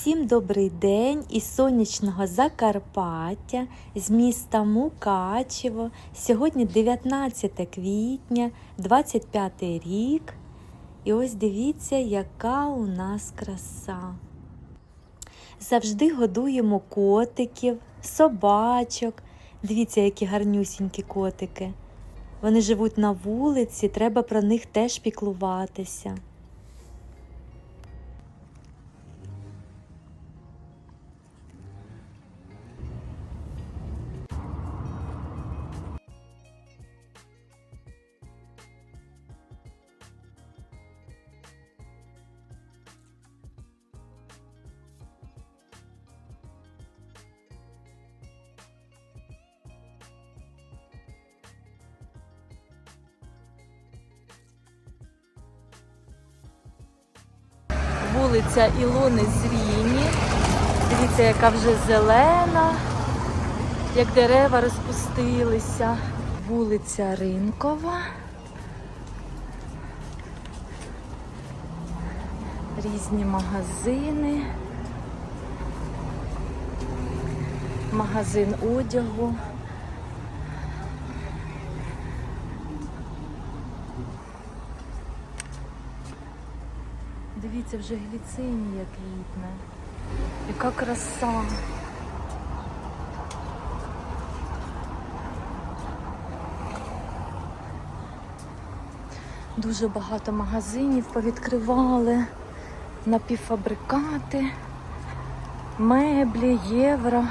Всім добрий день із сонячного Закарпаття, з міста Мукачево. Сьогодні 19 квітня, 25 рік. І ось дивіться, яка у нас краса. Завжди годуємо котиків, собачок. Дивіться, які гарнюсінькі котики. Вони живуть на вулиці, треба про них теж піклуватися. Вулиця Ілони Зріні. Дивіться, яка вже зелена, як дерева розпустилися. Вулиця Ринкова. Різні магазини. Магазин одягу. Дивіться, вже гліцинія квітне. Яка краса. Дуже багато магазинів повідкривали, напівфабрикати, меблі, євро,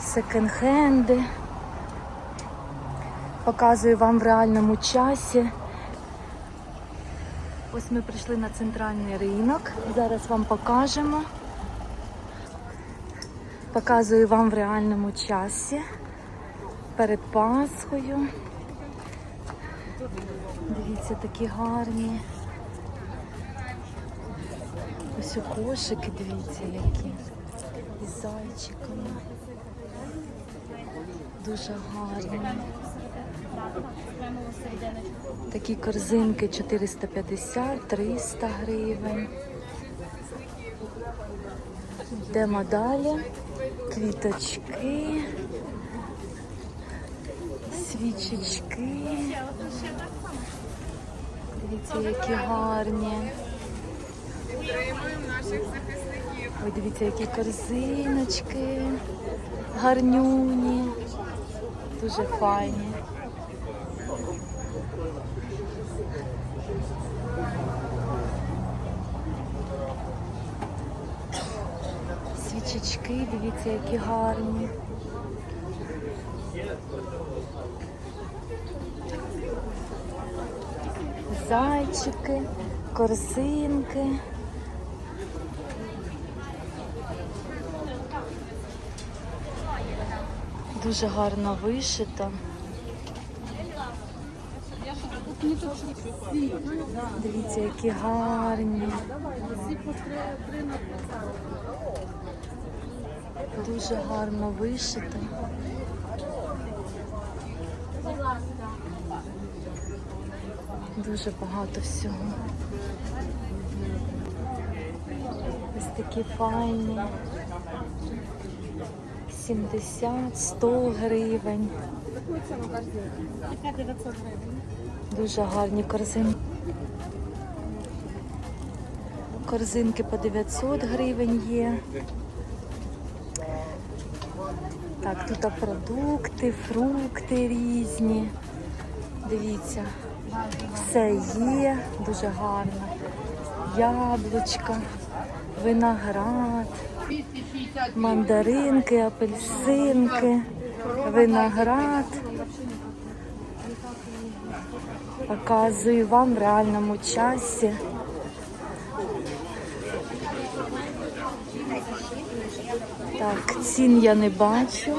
секонд-хенди. Показую вам в реальному часі. Ось ми прийшли на центральний ринок. Зараз вам покажемо. Показую вам в реальному часі. Перед Пасхою. Дивіться, такі гарні. Ось у кошики, дивіться, які. Із зайчиками. Дуже гарні. Такі корзинки 450-300 гривень. Йдемо далі. Квіточки, свічечки. Дивіться, які гарні. Ой, дивіться, які корзиночки, гарнюні, дуже файні. Свічечки, дивіться, які гарні. Зайчики, корзинки. Дуже гарно вишито. Дивіться, які гарні. Дуже гарно вишито. Дуже багато всього. Ось такі файні. 70-100 гривень. Дуже гарні корзинки. Корзинки по 900 гривень є. Так, тут продукти, фрукти різні. Дивіться, все є, дуже гарно. Яблучка, виноград, мандаринки, апельсинки, виноград. Показую вам в реальному часі. Так, цін я не бачу.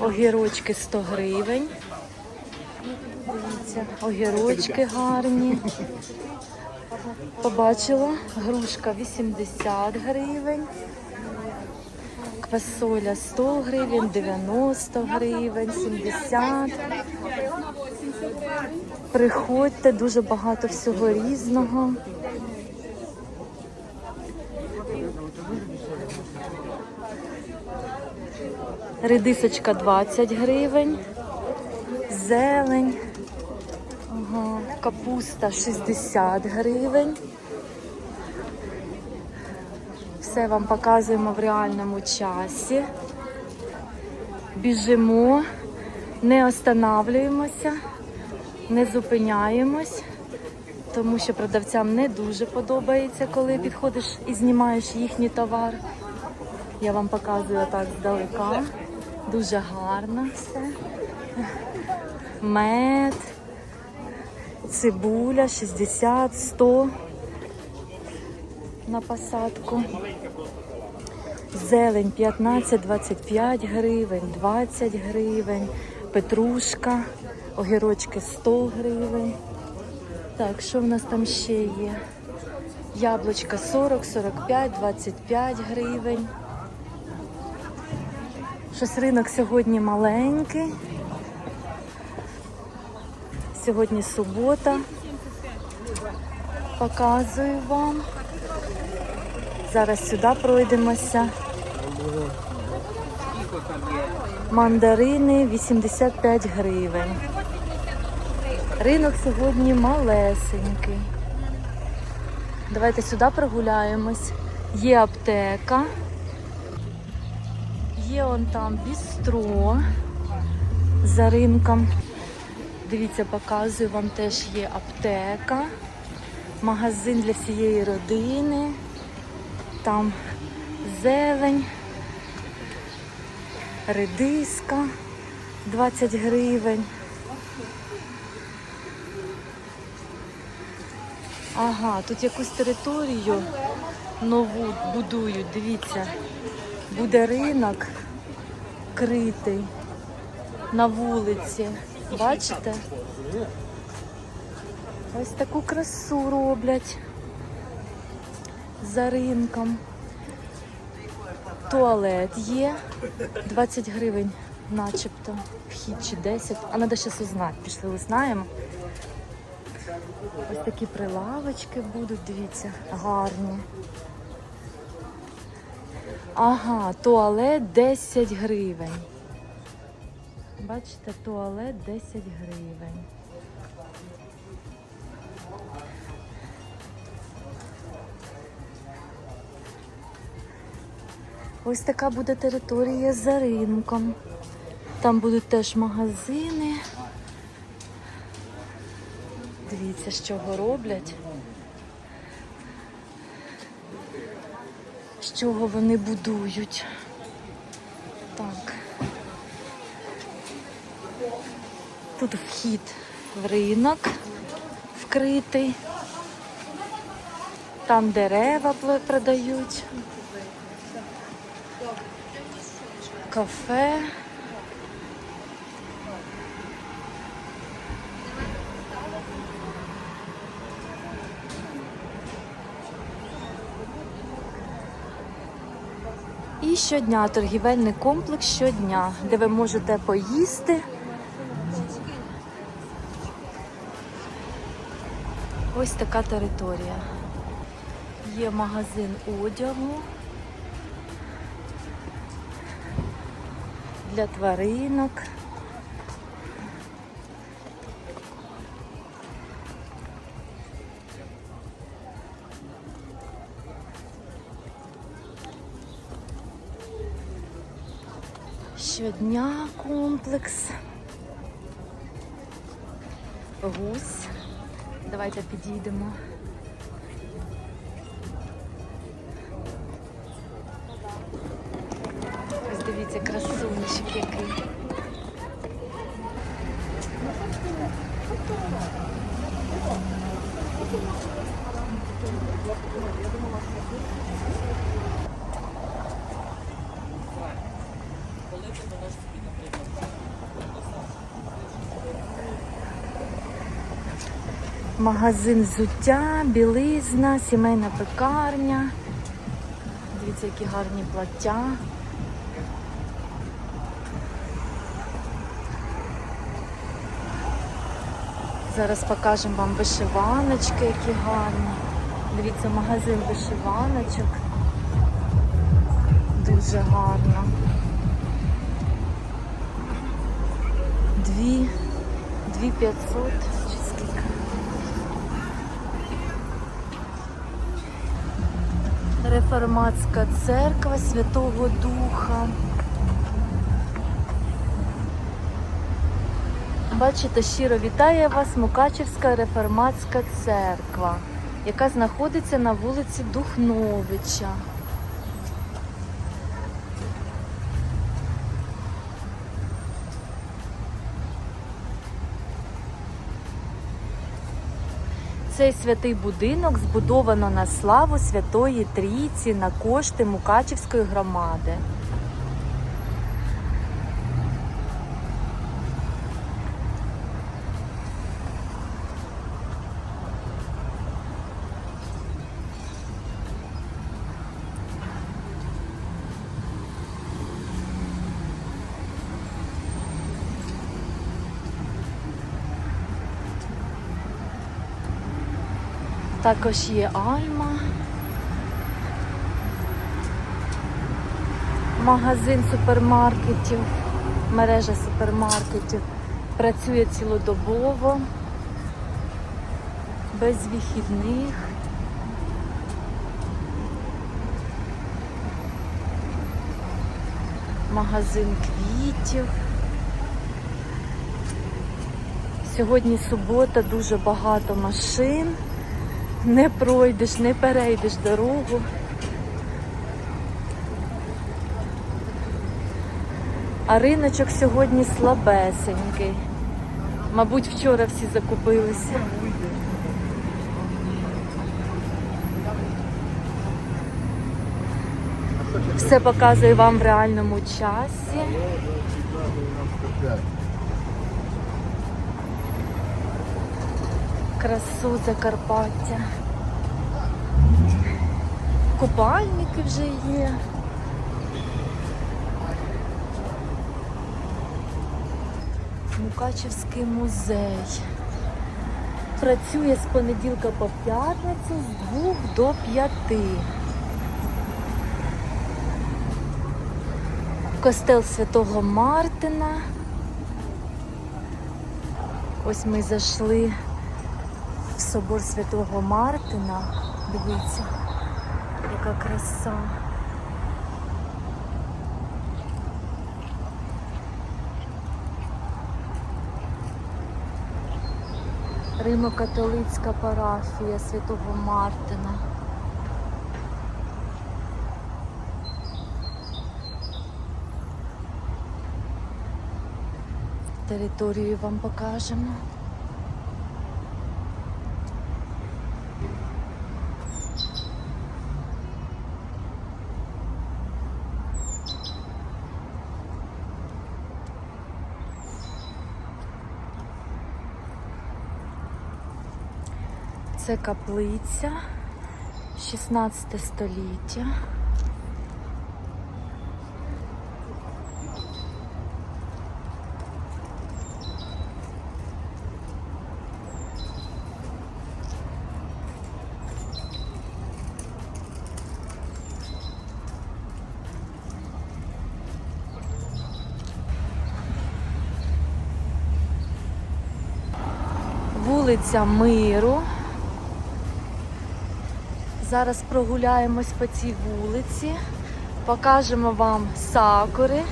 Огірочки 100 гривень. Дивіться, огірочки гарні. Побачила, грушка 80 гривень. Квасоля 100 гривень, 90 гривень, 70. Приходьте, дуже багато всього різного. Редисочка 20 гривень. Зелень. Ага. Капуста 60 гривень. Все вам показуємо в реальному часі. Біжимо, не останавлюємося, не зупиняємось, тому що продавцям не дуже подобається, коли підходиш і знімаєш їхній товар. Я вам показую так здалека. Дуже гарно все. Мед, цибуля 60, 100 на посадку. Зелень 15-25 гривень, 20 гривень, петрушка, огірочки 100 гривень. Так, що в нас там ще є? Яблучка 40, 45, 25 гривень. Щось ринок сьогодні маленький. Сьогодні субота. Показую вам. Зараз сюди пройдемося. Мандарини 85 гривень. Ринок сьогодні малесенький. Давайте сюди прогуляємось. Є аптека. Є он там бістро за ринком. Дивіться, показую вам теж є аптека, магазин для всієї родини. Там зелень, редиска 20 гривень. Ага, тут якусь територію нову будують. Дивіться, буде ринок критий на вулиці. Бачите? Ось таку красу роблять за ринком. Туалет є. 20 гривень, начебто. Вхід чи 10. А треба зараз узнати. Пішли, узнаємо. Ось такі прилавочки будуть, дивіться, гарні. Ага, туалет 10 гривень. Бачите, туалет 10 гривень. Ось така буде територія за ринком. Там будуть теж магазини. Дивіться, з чого роблять. З чого вони будують. Так. Тут вхід в ринок вкритий. Там дерева продають. Кафе. І щодня торгівельний комплекс щодня, де ви можете поїсти. Ось така територія. Є магазин одягу для тваринок. Щодня комплекс. Гусь. Давайте підійдемо. Ось дивіться, красунчик який. Магазин взуття, білизна, сімейна пекарня. Дивіться, які гарні плаття. Зараз покажемо вам вишиваночки, які гарні. Дивіться, магазин вишиваночок. Дуже гарно. Дві, дві п'ятсот чи скільки. Реформатська церква Святого Духа. Бачите, щиро вітає вас Мукачівська реформатська церква, яка знаходиться на вулиці Духновича. Цей святий будинок збудовано на славу Святої Трійці на кошти Мукачівської громади. Також є Альма. Магазин супермаркетів, мережа супермаркетів працює цілодобово, без вихідних. Магазин квітів. Сьогодні субота, дуже багато машин. Не пройдеш, не перейдеш дорогу. А риночок сьогодні слабесенький. Мабуть, вчора всі закупилися. Все показую вам в реальному часі. Красу Закарпаття. Купальники вже є. Мукачівський музей. Працює з понеділка по п'ятницю з 2 до 5. Костел Святого Мартина. Ось ми зайшли собор Святого Мартина. Дивіться, яка краса. Римо-католицька парафія Святого Мартина. Територію вам покажемо. Це каплиця 16 століття. Вулиця Миру. Зараз прогуляємось по цій вулиці, покажемо вам сакури.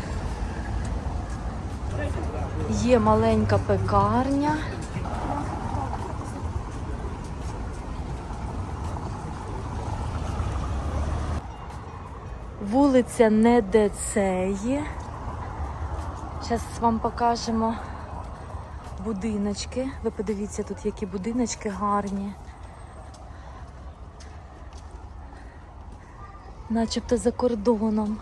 Є маленька пекарня. Вулиця Недецеї. Зараз вам покажемо будиночки. Ви подивіться тут, які будиночки гарні. Начебто за кордоном.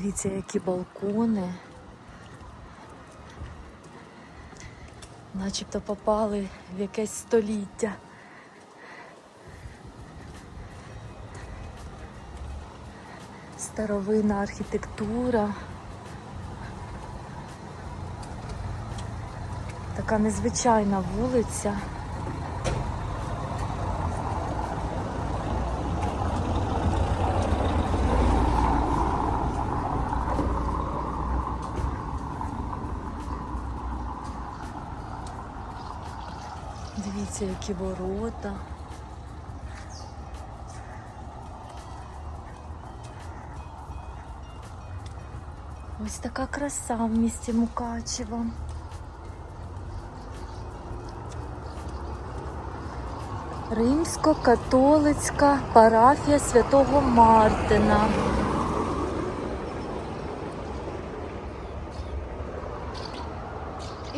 Дивіться, які балкони. Начебто попали в якесь століття. Старовинна архітектура. Така незвичайна вулиця. Дивіться, які ворота. Ось така краса в місті Мукачево. Римсько-католицька парафія святого Мартина.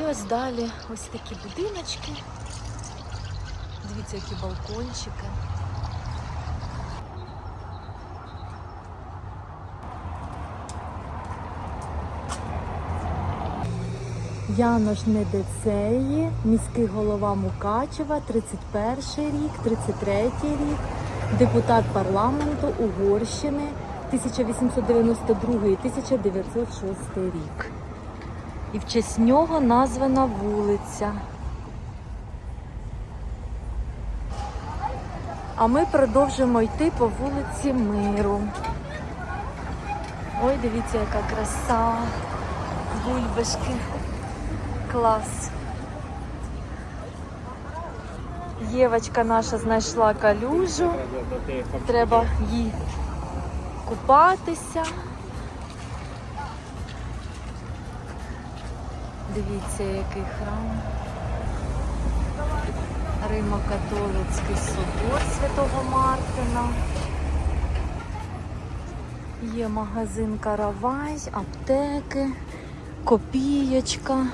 І ось далі ось такі будиночки. Дивіться, які балкончики. Янош Недецеї, міський голова Мукачева, 31 рік, 33 рік, депутат парламенту Угорщини 1892-1906 рік. І в честь нього названа вулиця. А ми продовжимо йти по вулиці Миру. Ой, дивіться, яка краса. Бульбашки. Клас. Євочка наша знайшла калюжу. Треба їй купатися. Дивіться, який храм. Римо-католицький собор Святого Мартина. Є магазин Каравай, аптеки, копієчка.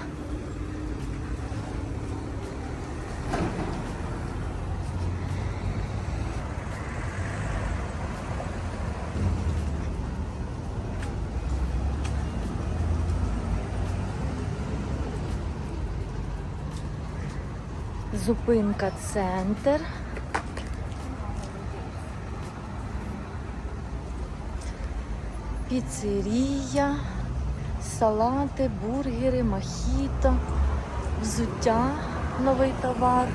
Зупинка центр. Піцерія, салати, бургери, мохіто, взуття, новий товар.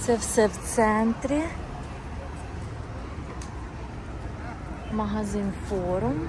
Це все в центрі. Магазин форум.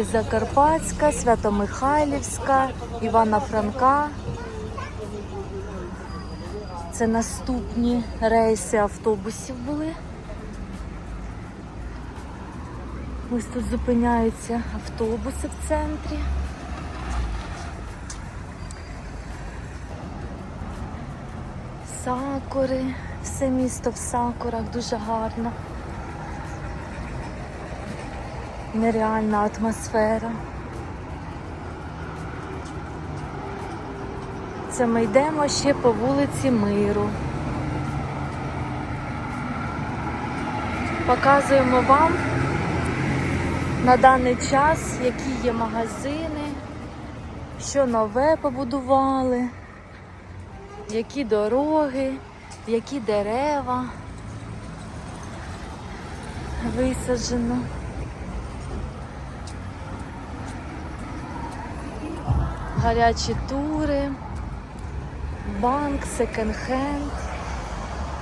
Зупинки Закарпатська, Свято-Михайлівська, Івана Франка. Це наступні рейси автобусів були. Ось тут зупиняються автобуси в центрі. Сакури, все місто в сакурах дуже гарно. Нереальна атмосфера. Це ми йдемо ще по вулиці Миру. Показуємо вам на даний час, які є магазини, що нове побудували, які дороги, які дерева висаджено. Гарячі тури, банк, секонд-хенд,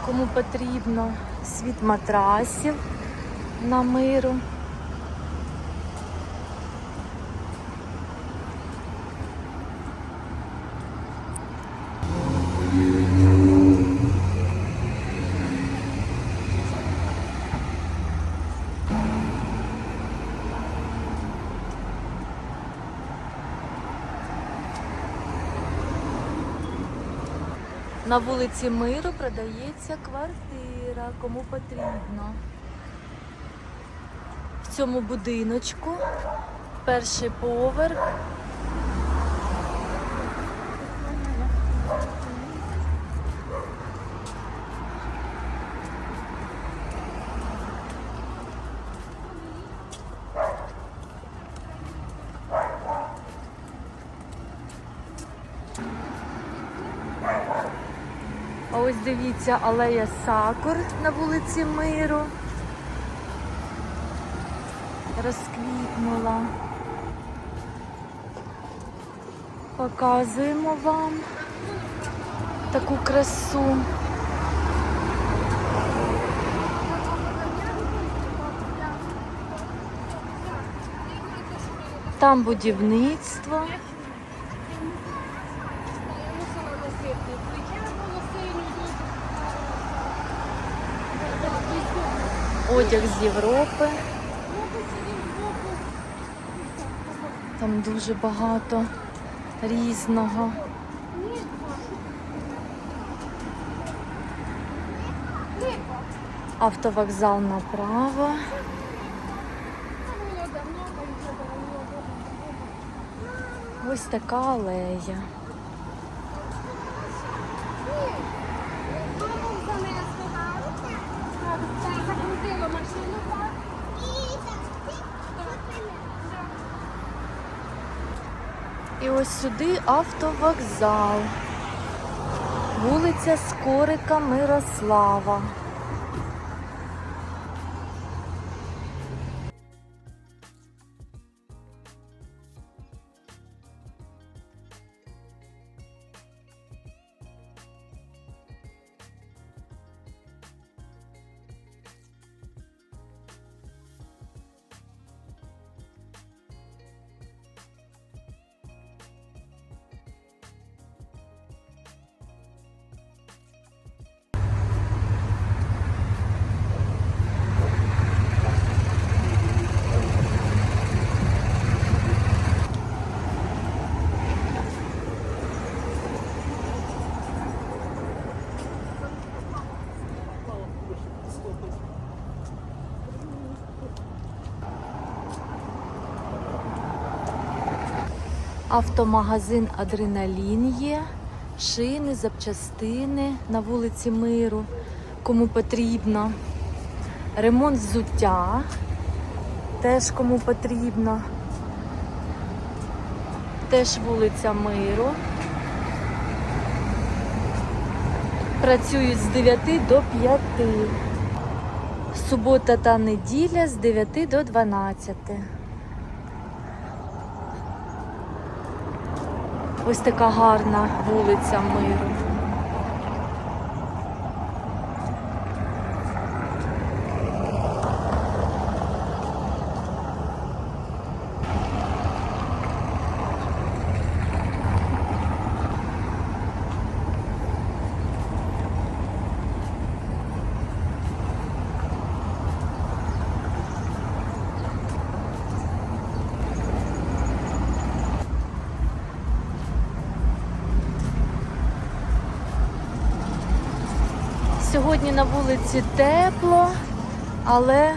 кому потрібно, світ матрасів на миру. На вулиці Миру продається квартира, кому потрібно. В цьому будиночку перший поверх. Дивіться алея Сакур на вулиці Миру. Розквітнула. Показуємо вам таку красу. Там будівництво. Одяг з Європи. Там дуже багато різного. Автовокзал направо. Ось така алея. Ось сюди автовокзал. Вулиця Скорика Мирослава. Автомагазин Адреналін є, шини, запчастини на вулиці Миру, кому потрібно. Ремонт взуття теж кому потрібно. Теж вулиця Миру. Працюють з 9 до 5. Субота та неділя з 9 до 12. Ось така гарна вулиця Миру. Сьогодні на вулиці тепло, але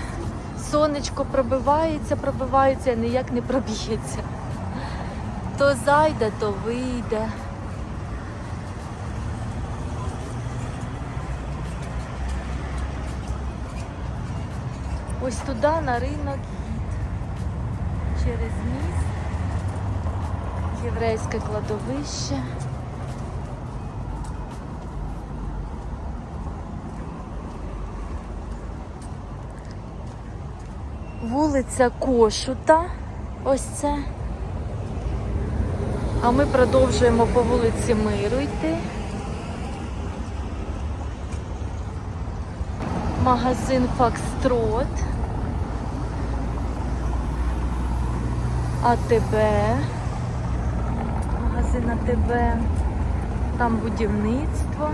сонечко пробивається, пробивається ніяк не проб'ється. То зайде, то вийде. Ось туди на ринок їд. Через міст, єврейське кладовище. Вулиця Кошута. Ось це. А ми продовжуємо по вулиці Миру йти. Магазин Фокстрот. АТБ. Магазин АТБ. Там будівництво.